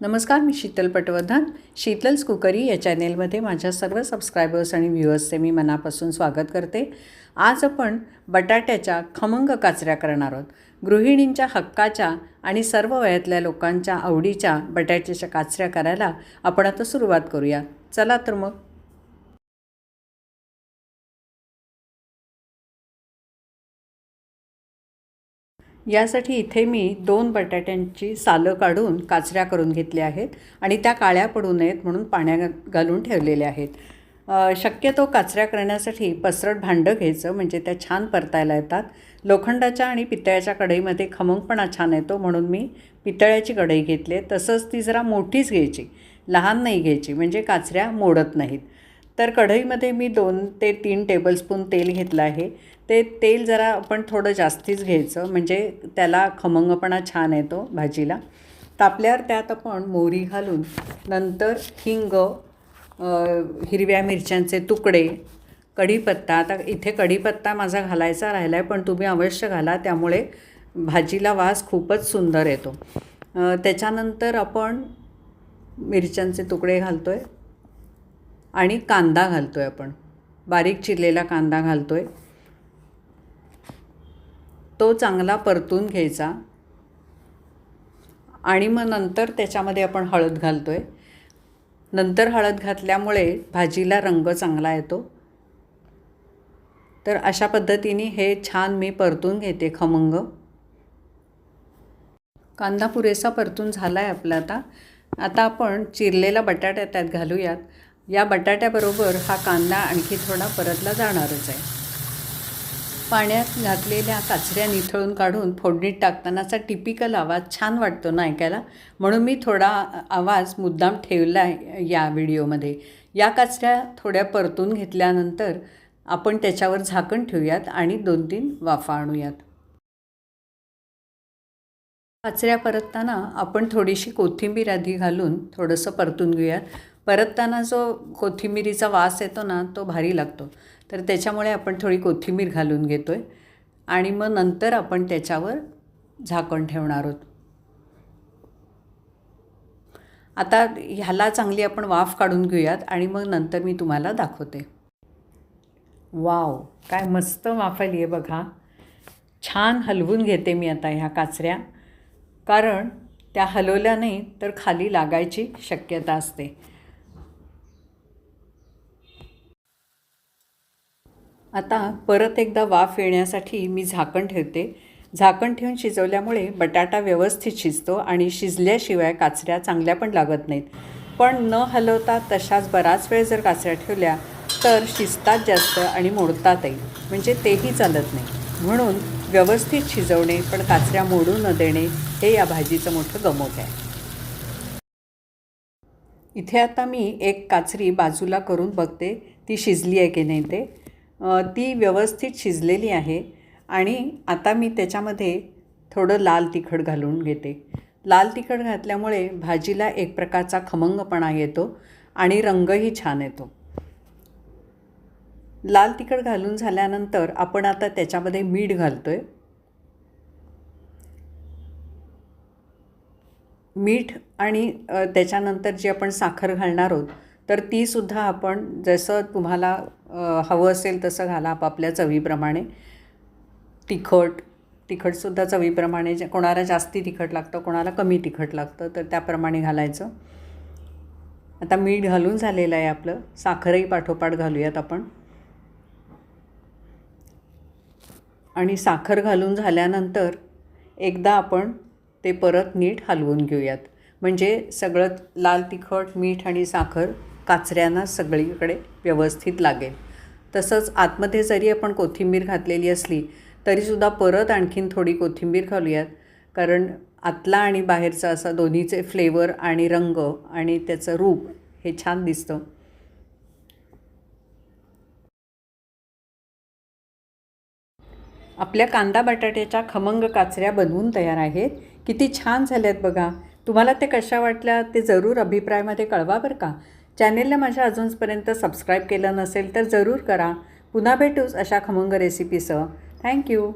नमस्कार मी शीतल पटवर्धन. शीतल्स कुकरी या चॅनेलमध्ये माझ्या सर्व सबस्क्रायबर्स आणि व्ह्युअर्सचे मी मनापासून स्वागत करते. आज आपण बटाट्याच्या खमंग काचऱ्या करणार आहोत. गृहिणींच्या हक्काच्या आणि सर्व वयातल्या लोकांच्या आवडीच्या बटाट्याच्या काचऱ्या करायला आपण आता सुरुवात करूया. चला तर मग. यासाठी इथे मी दोन बटाट्यांची सालं काढून काचऱ्या करून घेतल्या आहेत आणि त्या काळ्या पडू नयेत म्हणून पाण्यात घालून ठेवलेल्या आहेत. शक्यतो काचऱ्या करण्यासाठी पसरट भांडं घ्यायचं म्हणजे त्या छान परतायला येतात. लोखंडाच्या आणि पितळ्याच्या कढईमध्ये खमंगपणा छान येतो म्हणून मी पितळ्याची कढई घेतली आहे. तसंच ती जरा मोठीच घ्यायची लहान नाही घ्यायची म्हणजे काचऱ्या मोडत नाहीत. तर कढईमध्ये मी दोन ते तीन टेबलस्पून तेल घेतलं आहे. ते तेल जरा आपण थोडं जास्तीच घ्यायचं म्हणजे त्याला खमंगपणा छान येतो भाजीला. तापल्यावर त्यात आपण मोहरी घालून नंतर हिंग हिरव्या मिरच्यांचे तुकडे कढीपत्ता. आता इथे कढीपत्ता माझा घालायचा राहिला आहे पण तुम्ही अवश्य घाला त्यामुळे भाजीला वास खूपच सुंदर येतो. त्याच्यानंतर आपण मिरच्यांचे तुकडे घालतो आहे आणि कांदा घालतो आहे आपण. बारीक चिरलेला कांदा घालतो आहे तो चांगला परतून घ्यायचा. आणि मग नंतर त्याच्यामध्ये आपण हळद घालतो आहे नंतर हळद घातल्यामुळे भाजीला रंग चांगला येतो. तर अशा पद्धतीने हे छान मी परतून घेते खमंग. कांदा पुरेसा परतून झाला आहे आपला आता. आता आपण चिरलेला बटाटा त्यात घालूयात. या बटाट्याबरोबर हा कांदा आणखी थोडा परतला जाणारच आहे. पाण्यात घातलेल्या काचऱ्या निथळून काढून फोडणीत टाकतानाचा टिपिकल आवाज छान वाटतो ना ऐकायला. म्हणून मी थोडा आवाज मुद्दाम ठेवला आहे या व्हिडिओमध्ये. या काचऱ्या थोड्या परतून घेतल्यानंतर आपण त्याच्यावर झाकण ठेवूयात आणि दोन तीन वाफा आणूयात. काचऱ्या परतताना आपण थोडीशी कोथिंबीर आधी घालून थोडंसं परतून घेऊयात. परतताना जो कोथिंबिरीचा वास येतो ना तो भारी लागतो. तर त्याच्यामुळे आपण थोडी कोथिंबीर घालून घेतो आहे आणि मग नंतर आपण त्याच्यावर झाकण ठेवणार आहोत. आता ह्याला चांगली आपण वाफ काढून घेऊयात आणि मग नंतर मी तुम्हाला दाखवते. वाव काय मस्त वाफ आली आहे बघा. छान हलवून घेते मी आता ह्या काचऱ्या. कारण त्या हलवल्या नाही तर खाली लागायची शक्यता असते. आता परत एकदा वाफ येण्यासाठी मी झाकण ठेवते. झाकण ठेवून शिजवल्यामुळे बटाटा व्यवस्थित शिजतो आणि शिजल्याशिवाय काचऱ्या चांगल्या पण लागत नाहीत. पण न हलवता तशाच बराच वेळ जर काचऱ्या ठेवल्या तर शिजतात जास्त आणि मोडतातही. म्हणजे तेही चालत नाही. म्हणून व्यवस्थित शिजवणे पण काचऱ्या मोडू न देणे हे या भाजीचं मोठं गमक आहे. इथे आता मी एक काचरी बाजूला करून बघते ती शिजली आहे की नाही ते. ती व्यवस्थित शिजलेली आहे आणि आता मी त्याच्यामध्ये थोडं लाल तिखट घालून घेते. लाल तिखट घातल्यामुळे भाजीला एक प्रकारचा खमंगपणा येतो आणि रंगही छान येतो. लाल तिखट घालून झाल्यानंतर आपण आता त्याच्यामध्ये मीठ घालतो आहे मीठ आणि त्याच्यानंतर जी आपण साखर घालणार आहोत तर तीसुद्धा आपण जसं तुम्हाला हवं असेल तसं घाला आपापल्या चवीप्रमाणे. तिखट तिखटसुद्धा चवीप्रमाणे जे कोणाला जास्ती तिखट लागतं कोणाला कमी तिखट लागतं तर त्याप्रमाणे घालायचं. आता मीठ घालून झालेलं आहे आपलं. साखरही पाठोपाठ घालूयात आपण. आणि साखर घालून झाल्यानंतर एकदा आपण ते परत नीट हलवून घेऊयात. म्हणजे सगळं लाल तिखट मीठ आणि साखर काचऱ्यांना सगळीकडे व्यवस्थित लागेल. तसंच आतमध्ये जरी आपण कोथिंबीर घातलेली असली तरीसुद्धा परत आणखीन थोडी कोथिंबीर घालूयात. कारण आतला आणि बाहेरचा असा दोन्हीचे फ्लेवर आणि रंग आणि त्याचं रूप हे छान दिसतं. आपल्या कांदा बटाट्याच्या खमंग काचऱ्या बनवून तयार आहेत. किती छान झाल्यात बघा. तुम्हाला ते कशा वाटल्या ते जरूर अभिप्रायामध्ये कळवा बरं का. चॅनेलला माझ्या अजूनपर्यंत सबस्क्राईब केलं नसेल तर जरूर करा. पुन्हा भेटूच अशा खमंग रेसिपीसह थँक्यू